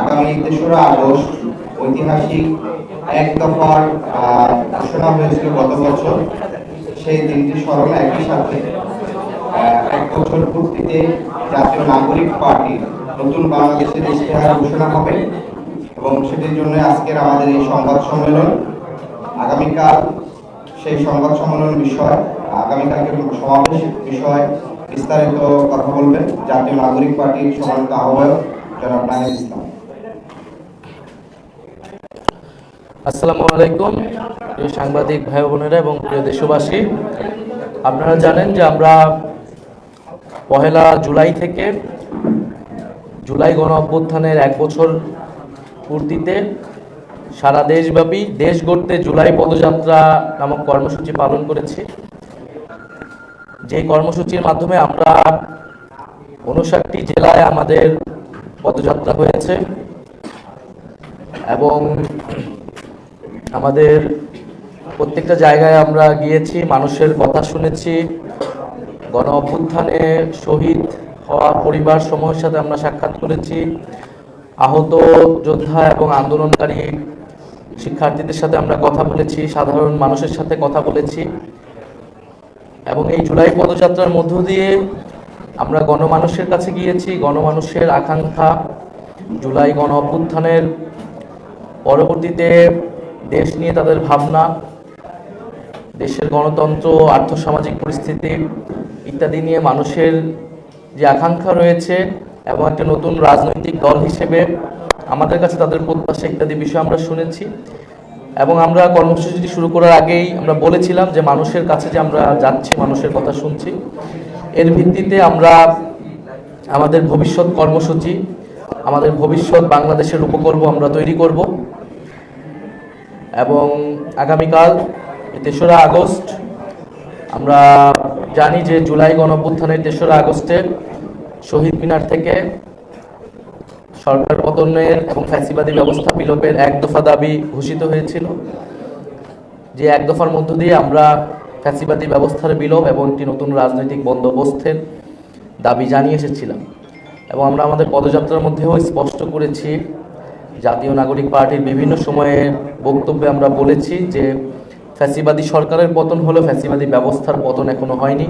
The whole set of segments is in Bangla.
আগামী তেসরা আগস্ট ঐতিহাসিক এক দফার ঘোষণা হয়েছিল গত বছর। সেই দিনটি স্মরণে একই সাথে এক বছর পূর্তিতে জাতীয় নাগরিক পার্টি নতুন বাংলাদেশের ইশতেহার ঘোষণা হবে এবং সেটির জন্য আজকের আমাদের এই সংবাদ সম্মেলন। আগামীকাল সেই সংবাদ সম্মেলন বিষয়, আগামীকালকে সমাবেশ বিষয় বিস্তারিত কথা বলবেন। জাতীয় নাগরিক পার্টির সম্মানিত আহ্বায়ক আসসালামু আলাইকুম, প্রিয় সাংবাদিক ভাই বোনেরা এবং প্রিয় দেশবাসী। আপনারা জানেন যে আমরা পহেলা জুলাই থেকে জুলাই গণ অভ্যুত্থানের এক বছর পূর্তিতে সারা দেশব্যাপী দেশ গড়তে জুলাই পদযাত্রা নামক কর্মসূচি পালন করেছি। যে কর্মসূচির মাধ্যমে আমরা উনষাটটি জেলায় আমাদের পদযাত্রা হয়েছে এবং আমাদের প্রত্যেকটা জায়গায় আমরা গিয়েছি, মানুষের কথা শুনেছি, গণ অভ্যুত্থানে শহীদ হওয়া পরিবার সমূহের সাথে আমরা সাক্ষাৎ করেছি, আহত যোদ্ধা এবং আন্দোলনকারী শিক্ষার্থীদের সাথে আমরা কথা বলেছি, সাধারণ মানুষের সাথে কথা বলেছি এবং এই জুলাই পদযাত্রার মধ্য দিয়ে আমরা গণমানুষের কাছে গিয়েছি, গণমানুষের আকাঙ্ক্ষা, জুলাই গণ অভ্যুত্থানের পরবর্তীতে দেশ নিয়ে তাদের ভাবনা, দেশের গণতন্ত্র, আর্থসামাজিক পরিস্থিতি ইত্যাদি নিয়ে মানুষের যে আকাঙ্ক্ষা রয়েছে এবং একটা নতুন রাজনৈতিক দল হিসেবে আমাদের কাছে তাদের প্রত্যাশা ইত্যাদি বিষয় আমরা শুনেছি। এবং আমরা কর্মসূচিটি শুরু করার আগেই আমরা বলেছিলাম যে মানুষের কাছে যে আমরা যাচ্ছি, মানুষের কথা শুনছি। এর ভিত্তিতে আমরা আমাদের ভবিষ্যৎ কর্মসূচি, আমাদের ভবিষ্যৎ বাংলাদেশের উপকল্প আমরা তৈরি করব। এবং আগামীকাল, তেসরা আগস্ট, আমরা জানি যে জুলাই গণঅভ্যুত্থানের তেসরা আগস্টে শহীদ মিনার থেকে সরকার পতনের এবং ফ্যাসিবাদী ব্যবস্থা বিলোপের এক দফা দাবি ঘোষিত হয়েছিল। যে এক দফার মধ্য দিয়ে আমরা ফ্যাসিবাদী ব্যবস্থার বিলোপ এবং একটি নতুন রাজনৈতিক বন্দোবস্তের দাবি জানিয়ে এসেছিলাম। এবং আমরা আমাদের পদযাত্রার মধ্যেও স্পষ্ট করেছি, জাতীয় নাগরিক পার্টির বিভিন্ন সময়ে বক্তব্যে আমরা বলেছি যে ফ্যাসিবাদী সরকারের পতন হলো ফ্যাসিবাদী ব্যবস্থার পতন এখনও হয়নি।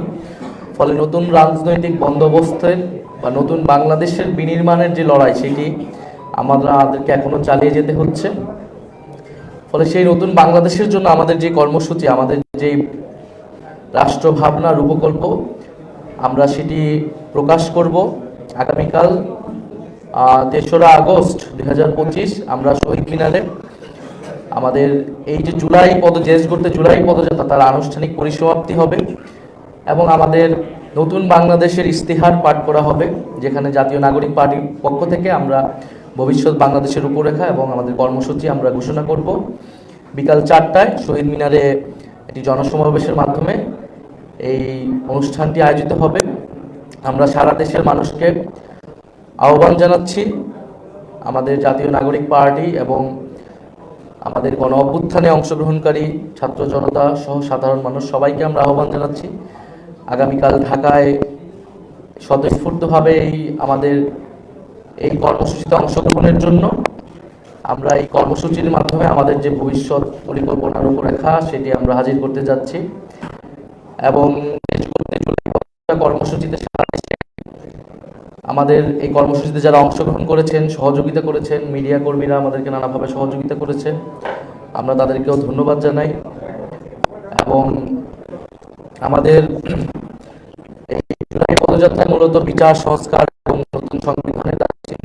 ফলে নতুন রাজনৈতিক বন্দোবস্তের বা নতুন বাংলাদেশের বিনির্মাণের যে লড়াই, সেটি আমাদেরকে এখনও চালিয়ে যেতে হচ্ছে। ফলে সেই নতুন বাংলাদেশের জন্য আমাদের যে কর্মসূচি, আমাদের যে রাষ্ট্র ভাবনা রূপকল্প আমরা সেটি প্রকাশ করব। আগামীকাল তেসরা আগস্ট দু হাজার পঁচিশ আমরা শহীদ মিনারে আমাদের এই যে জুলাই পদ জেস করতে জুলাই পদযাত্রা, তার আনুষ্ঠানিক পরিসমাপ্তি হবে এবং আমাদের নতুন বাংলাদেশের ইস্তেহার পাঠ করা হবে, যেখানে জাতীয় নাগরিক পার্টির পক্ষ থেকে আমরা ভবিষ্যৎ বাংলাদেশের রূপরেখা এবং আমাদের কর্মসূচি আমরা ঘোষণা করব। বিকাল চারটায় শহীদ মিনারে একটি জনসমাবেশের মাধ্যমে এই অনুষ্ঠানটি আয়োজিত হবে। আমরা সারা দেশের মানুষকে আহ্বান জানাচ্ছি। আমাদের জাতীয় নাগরিক পার্টি এবং আমাদের গণ অভ্যুত্থানে অংশগ্রহণকারী ছাত্র জনতা সহ সাধারণ মানুষ সবাইকে আমরা আহ্বান জানাচ্ছি। আগামীকাল ঢাকায় স্বতঃস্ফূর্তভাবে এই আমাদের এই কর্মসূচিতে অংশগ্রহণের জন্য আমরা এই কর্মসূচির মাধ্যমে আমাদের যে ভবিষ্যৎ পরিকল্পনা রূপরেখা, সেটি আমরা হাজির করতে যাচ্ছি। এবং কর্মসূচিতে সারা দেশে আমাদের এই কর্মসূচিতে যারা অংশগ্রহণ করেছেন, সহযোগিতা করেছেন, মিডিয়া কর্মীরা আমাদেরকে নানাভাবে সহযোগিতা করেছেন, আমরা তাদেরকেও ধন্যবাদ জানাই। এবং আমাদের এই জুলাই পদযাত্রায় মূলত বিচার, সংস্কার এবং নতুন সংবিধানের দাবি ছিল।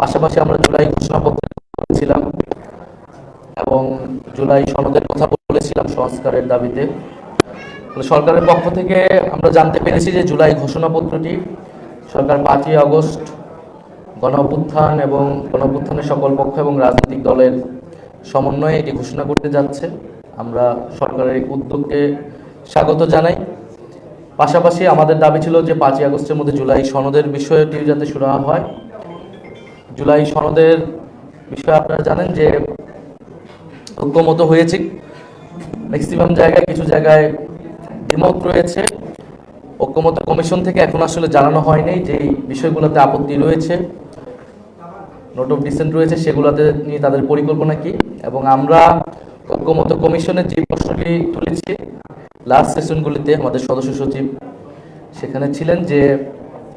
পাশাপাশি আমরা জুলাই ঘোষণাপত্র করেছিলাম এবং জুলাই সনদের কথা বলেছিলাম সংস্কারের দাবিতে। সরকারের পক্ষ থেকে আমরা জানতে পেরেছি যে জুলাই ঘোষণাপত্রটি সরকার পাঁচই আগস্ট গণঅভ্যুত্থান এবং গণঅভ্যুত্থানের সকল পক্ষ এবং রাজনৈতিক দলের সমন্বয়ে এটি ঘোষণা করতে যাচ্ছে। আমরা সরকারের এই উদ্যোগকে স্বাগত জানাই। পাশাপাশি আমাদের দাবি ছিল যে পাঁচই আগস্টের মধ্যে জুলাই সনদের বিষয়টি যাতে শুরু হয়। জুলাই সনদের বিষয়ে আপনারা জানেন যে ঐক্যমত হয়েছে। ম্যাক্সিমাম জায়গায়, কিছু জায়গায় দ্বিমত রয়েছে। ঐক্যমত কমিশন থেকে এখন আসলে জানানো হয়নি যে বিষয়গুলোতে আপত্তি রয়েছে। নোট অফ ডিসেন্ট রয়েছে, সেগুলোতে নিয়ে তাদের পরিকল্পনা কি? এবং আমরা ঐক্যমত কমিশনের যে প্রশ্নটি তুলেছি লাস্ট সেশনগুলিতে আমাদের সদস্য সচিব সেখানে ছিলেন যে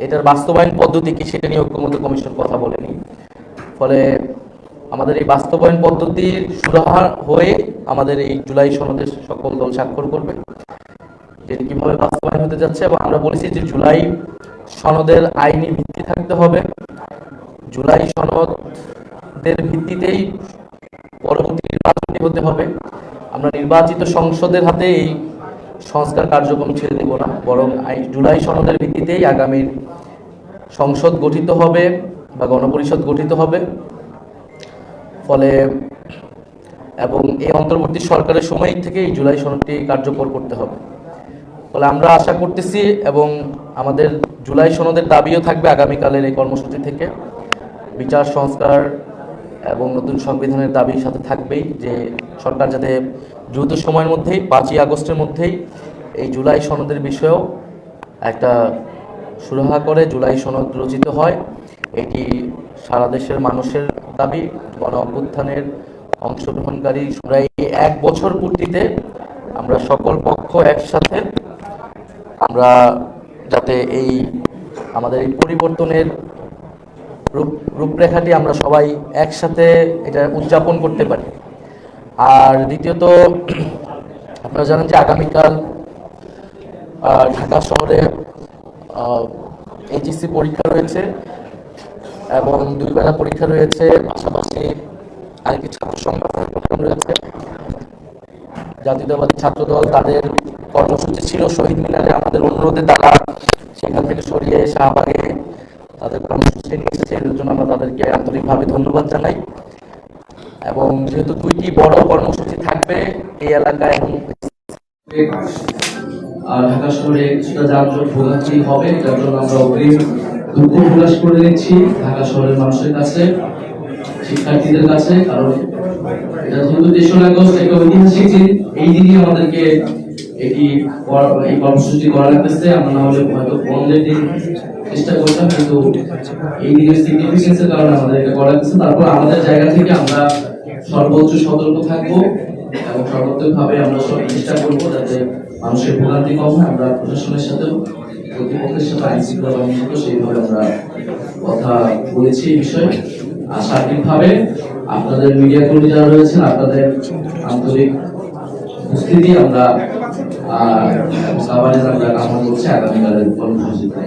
এটার বাস্তবায়ন পদ্ধতি কি সেটা নিয়ে ঐক্যমত কমিশন কথা বলেনি। ফলে আমাদের এই বাস্তবায়ন পদ্ধতি সুরাহা হয়ে আমাদের এই জুলাই সনদে সকল দল স্বাক্ষর করবে। এটি কীভাবে বাস্তবায়ন হতে যাচ্ছে এবং আমরা বলেছি যে জুলাই সনদের আইনি ভিত্তি থাকতে হবে। জুলাই সনদের ভিত্তিতেই পরবর্তী নির্বাচনটি হতে হবে। আমরা নির্বাচিত সংসদের হাতে এই সংস্কার কার্যক্রম ছেড়ে দেব না, বরং জুলাই সনদের ভিত্তিতেই আগামীর সংসদ গঠিত হবে বা গণপরিষদ গঠিত হবে। ফলে এবং এই অন্তর্বর্তী সরকারের সময় থেকে এই জুলাই সনদটি কার্যকর করতে হবে। ফলে আমরা আশা করতেছি এবং আমাদের জুলাই সনদের দাবিও থাকবে আগামীকালের এই কর্মসূচি থেকে। বিচার, সংস্কার এবং নতুন সংবিধানের দাবির সাথে থাকবেই যে সরকার যাতে দ্রুত সময়ের মধ্যেই, পাঁচই আগস্টের মধ্যেই এই জুলাই সনদের বিষয়েও একটা সুরাহা করে, জুলাই সনদ রচিত হয়। এটি সারা দেশের মানুষের দাবি, গণ অভ্যুত্থানের অংশগ্রহণকারী এই এক বছর পূর্তিতে আমরা সকল পক্ষ একসাথে আমরা যাতে এই আমাদের এই পরিবর্তনের রূপ, রূপরেখাটি আমরা সবাই একসাথে এটা উদযাপন করতে পারি। আর দ্বিতীয়ত, আপনারা জানেন যে আগামীকাল ঢাকা শহরে এইচএসসি পরীক্ষা রয়েছে এবং দুই বেলা পরীক্ষা রয়েছে, পাশাপাশি আরেকটি ছাত্র প্রোগ্রাম রয়েছে। জাতীয়তাবাদী ছাত্র দল তাদের কর্মসূচি ছিল শহীদ মিনারে আমাদের অনুরোধে তারা সেখান থেকে সরিয়ে শাহবাগে তাদের কর্মসূচি নিয়ে এর জন্য আমরা তাদেরকে আন্তরিকভাবে ধন্যবাদ জানাই। এবং যেহেতু দুইটি বড় কর্মসূচি থাকবে এই এলাকায় ঢাকা শহরে কিছুটা যানজট ভোগান্তি হবে, যার জন্য আমরা অগ্রিম দুঃখ প্রকাশ করে দিচ্ছি ঢাকা শহরের মানুষের কাছে, শিক্ষার্থীদের কাছে, কারণ এটা যেহেতু তেসরা আগস্ট একটা ঐতিহাসিক দিন, এই দিনই আমাদেরকে এটি এই কর্মসূচি করা লাগতেছে। আমরা না হলে হয়তো চেষ্টা করতাম, কিন্তু এই সিগনিফিকেন্সের কারণে আমাদের এটা করা লাগতেছে। তারপর আমাদের জায়গা থেকে আমরা সর্বোচ্চ সতর্ক এবং সর্বোচ্চভাবে আমরা সব চেষ্টা যাতে মানুষের ভোগান্তি কম হয়। আমরা প্রশাসনের সাথে আইন শৃঙ্খলা বাহিনীর সাথেও সেইভাবে আমরা কথা বলেছি এই বিষয়ে। আর সার্বিকভাবে আপনাদের মিডিয়া কর্মী যারা রয়েছেন, আপনাদের আন্তরিক উপস্থিতি আমরা আহ সাভারে আমরা কামনা করছি আগামীকালের কর্মসূচিতে